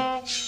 Oh.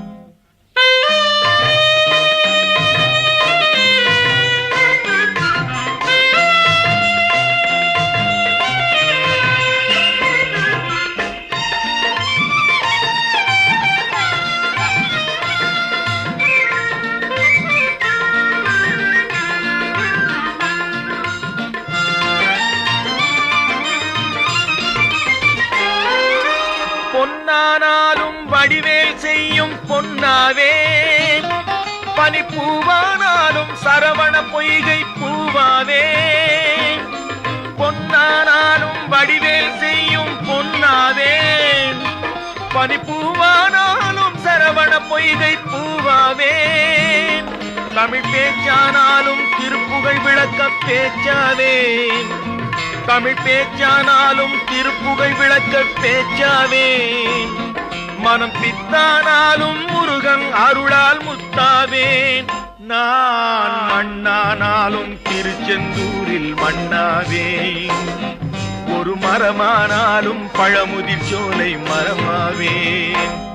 பூவானாலும் Saravana பொய்கை பூவாவே பொன்னானாலும் வடிவேல் செய்யும் பொன்னாவே பனிப்பூவானாலும் சரவண பொய்கை பூவாவே தமிழ் பேச்சானாலும் திருப்புகழ் விளக்க பேச்சாவே தமிழ் பேச்சானாலும் திருப்புகழ் விளக்க பேச்சாவே மனம் பித்தானாலும் முருகன் அருளால் முத்தாவேன். நான் மண்ணானாலும் திருச்செந்தூரில் மண்ணாவேன். ஒரு மரமானாலும் பழமுதிர் சோலை மரமாவேன்.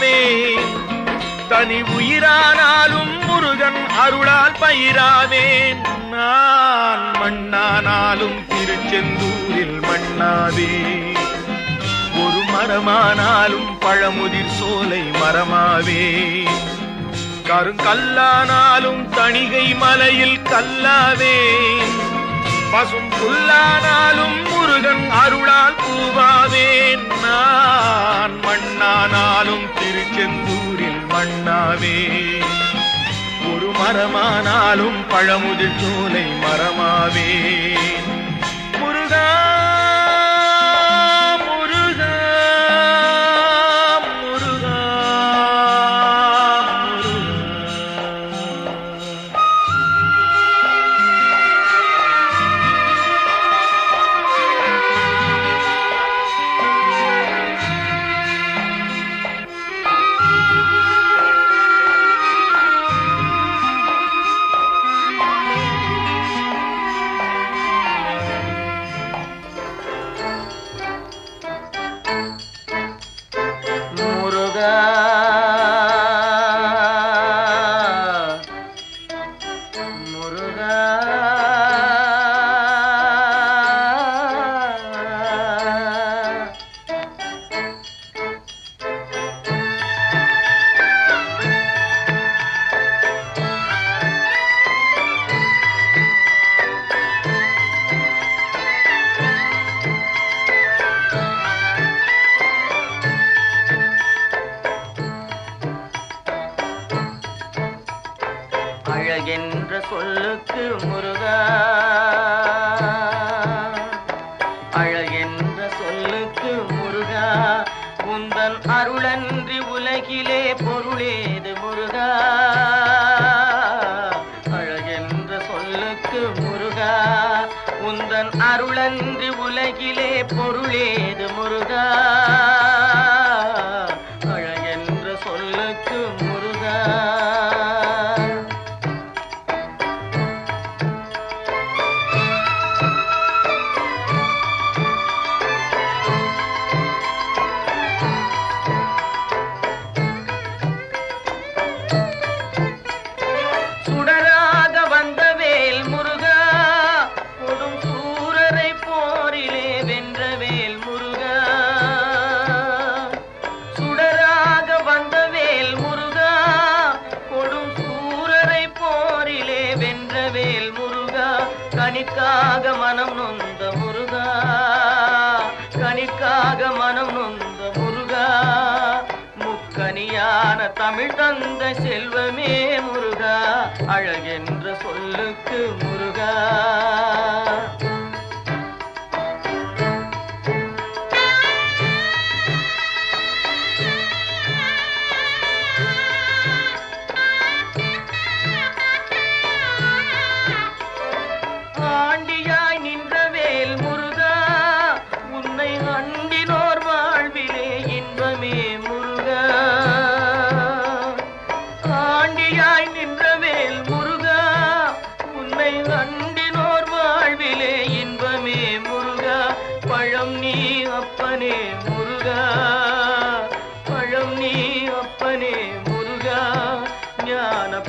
உண்டாவே தனி உயிரானாலும் முருகன் அருளால் பயிராவேன். நான் மண்ணானாலும் திருச்செந்தூரில் மண்ணாவே ஒரு மரமானாலும் பழமுதிர் சோலை மரமாவே. கருங்கல்லானாலும் தணிகை மலையில் கல்லாவேன் பசும் புல்லானாலும் முருகன் அருளால் பூவாவேன். நான் மண்ணானாலும் திருச்செந்தூரில் மண்ணாவே ஒரு மரமானாலும் பழமுதிர் சோலை மரமாவே முருகா முருகா கணிக்காக மனம் நொந்த முருகா கனிக்காக மனம் நொந்த முருகா முக்கனியான தமிழ் தந்த செல்வமே முருகா அழகென்ற சொல்லுக்கு முருகா.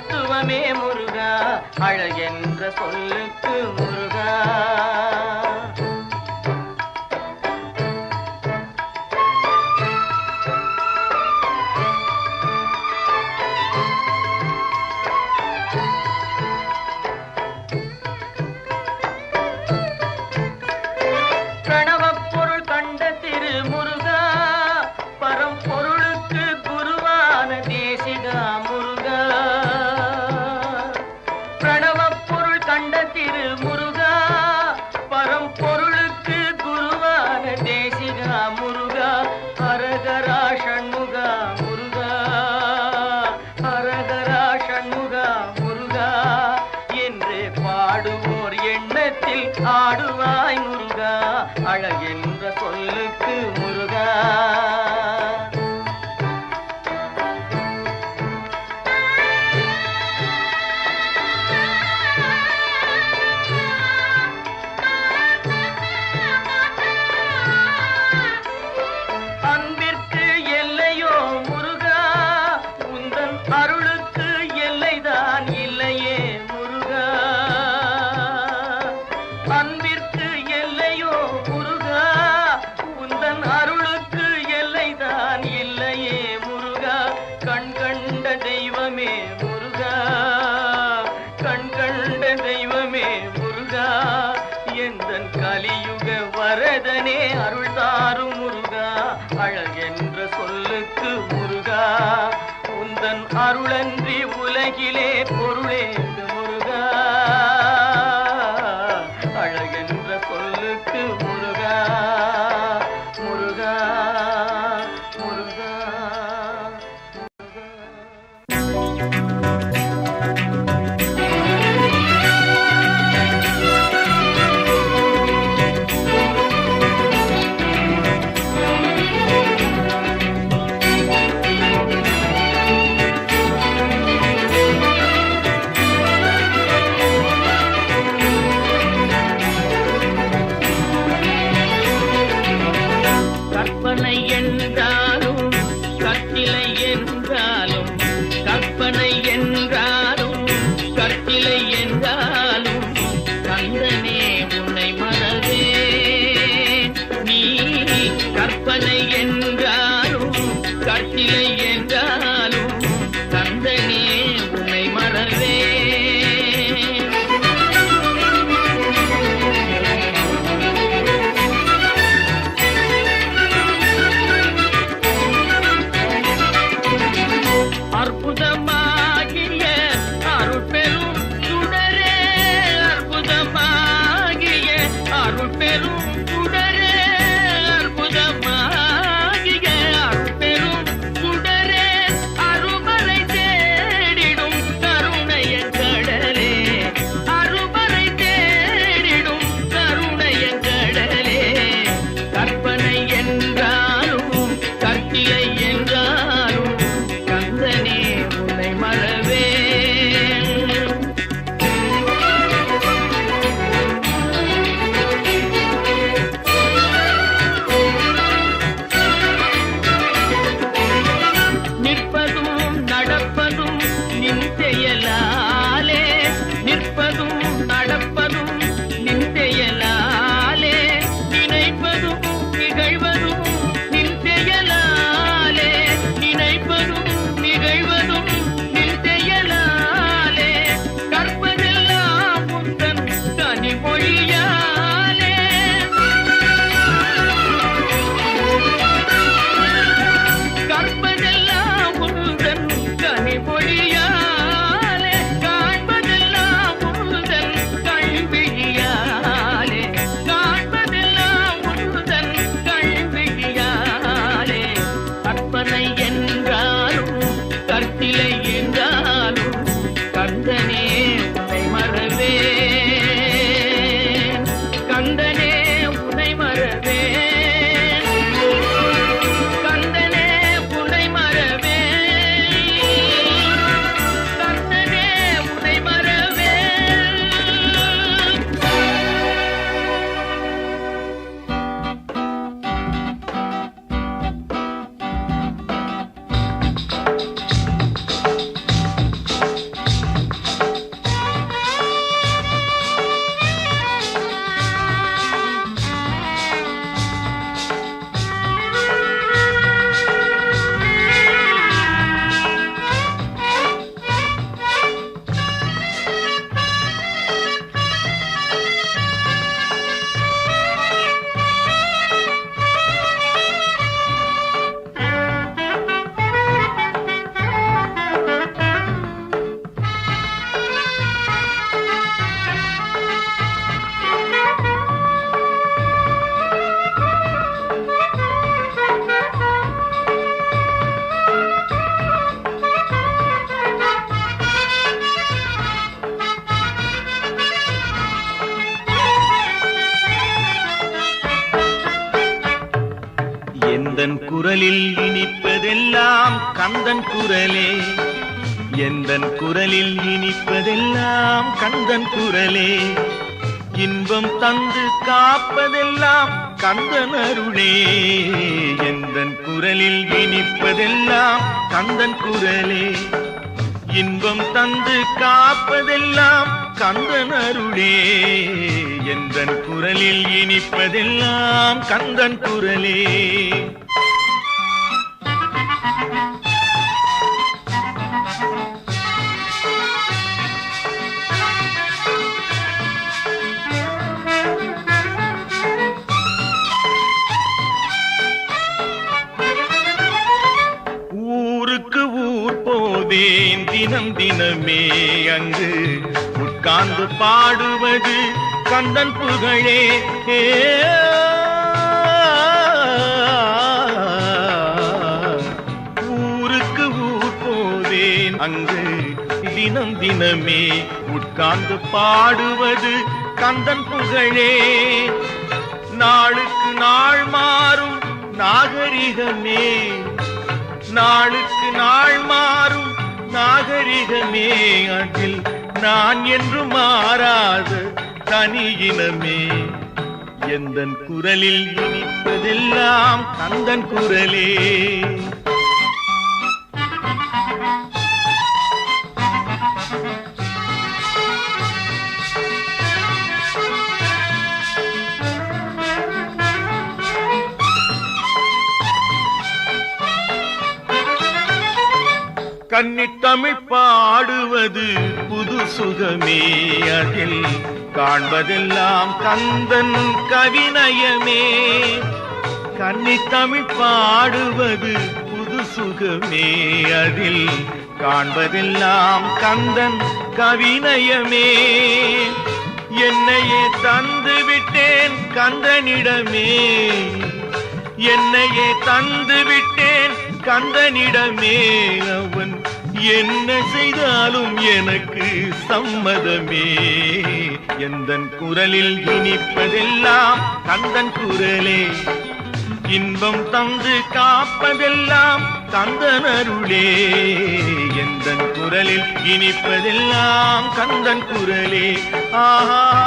மகத்துவமே முருகா அழகென்ற சொல்லுக்கு முருகா பரம்பொ முருகா கண் கண்ட தெய்வமே முருகா எந்தன் கலியுக வரதனே அருள் தாரும் முருகா அழகென்ற சொல்லுக்கு முருகா அருளன்றி உலகிலே பொருளே குரலில் இனிப்பதெல்லாம் கந்தன் குரலே. இன்பம் தந்து காப்பதெல்லாம் கந்தன் அருளே. எந்தன் குரலில் இனிப்பதெல்லாம் கந்தன் குரலே. இன்பம் தந்து காப்பதெல்லாம் கந்தன் அருளே. எந்தன் குரலில் இனிப்பதெல்லாம் கந்தன் குரலே. தினம் அங்கு உட்கார்ந்து பாடுவது கந்தன் புகழே. ஊருக்கு ஊர் போதேன் அங்கு தினம் தினமே உட்கார்ந்து பாடுவது கந்தன் புகழே. நாளுக்கு நாள் மாறும் நாகரிகமே. நாளுக்கு நாள் மாறும் நாகரிகமே அதில் நான் என்று மாறாத தனியினமே எந்தன் குரலில் இனிப்பதெல்லாம் கந்தன் குரலே. கன்னித்தமிழ் பாடுவது புது சுகமே. அதில் காண்பதெல்லாம் கந்தன் கவிநயமே. கன்னித்தமிழ் பாடுவது புது சுகமே. அதில் காண்பதெல்லாம் கந்தன் கவிநயமே. என்னையே தந்து விட்டேன் கந்தனிடமே. என்னையே தந்து விட்டேன் கந்தனிடமே. அவன் என்ன செய்தாலும் எனக்கு சம்மதமே. எந்தன் குரலில் இனிப்பதெல்லாம் கந்தன் குரலே. இன்பம் தந்து காப்பதெல்லாம் கந்தன் அருளே. எந்தன் குரலில் இனிப்பதெல்லாம் கந்தன் குரலே. ஆஹா.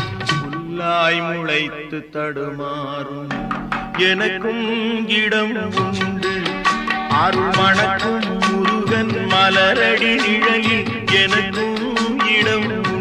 புல்லாய் முளைத்து தடுமாறும். எனக்கும் இடம் உண்டு. அருள் மணக்கும் முருகன் மலரடி நிழலில் எனக்கும் இடம் உண்டு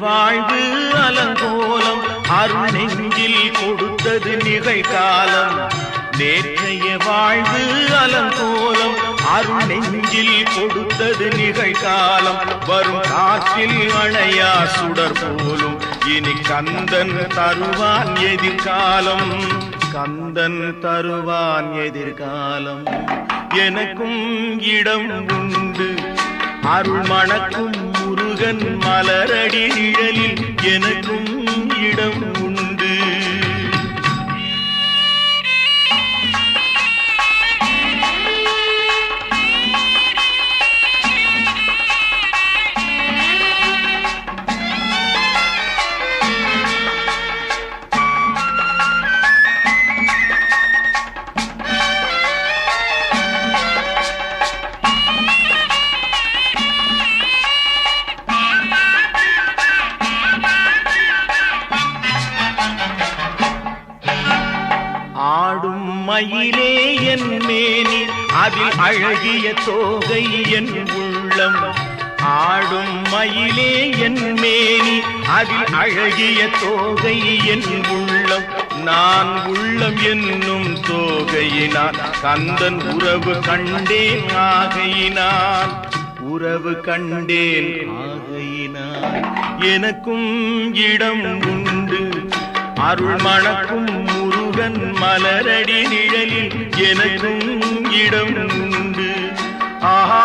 வாழ்வு அலங்கோலம் அருள் நெஞ்சில் கொடுத்தது நிகழ்காலம். நேற்றைய வாழ்வு அலங்கோலம் அருள் நெஞ்சில் கொடுத்தது நிகழ்காலம். வரும் காற்றில் அணையா சுடர் போலும் இனி கந்தன் தருவான் எதிர்காலம். கந்தன் தருவான் எதிர்காலம். எனக்கும் இடம் உண்டு அருள் மணக்கும் முருகன் மலரடி நிழலில் எனக்கும் இடம் அதில் அழகிய தோகை என் உள்ளம். ஆடும் மயிலே என் மேனி அதில் அழகிய தோகை என் உள்ளம். நான் உள்ளம் என்னும் தோகையினால் கந்தன் உறவு கண்டேன் ஆகையினால். உறவு கண்டேன் ஆகையினால். எனக்கும் இடம் உண்டு. அருள் மணக்கும் முருகன் மலரடி நிழலில் எனக்கும் இடம் உண்டு. ஆஹா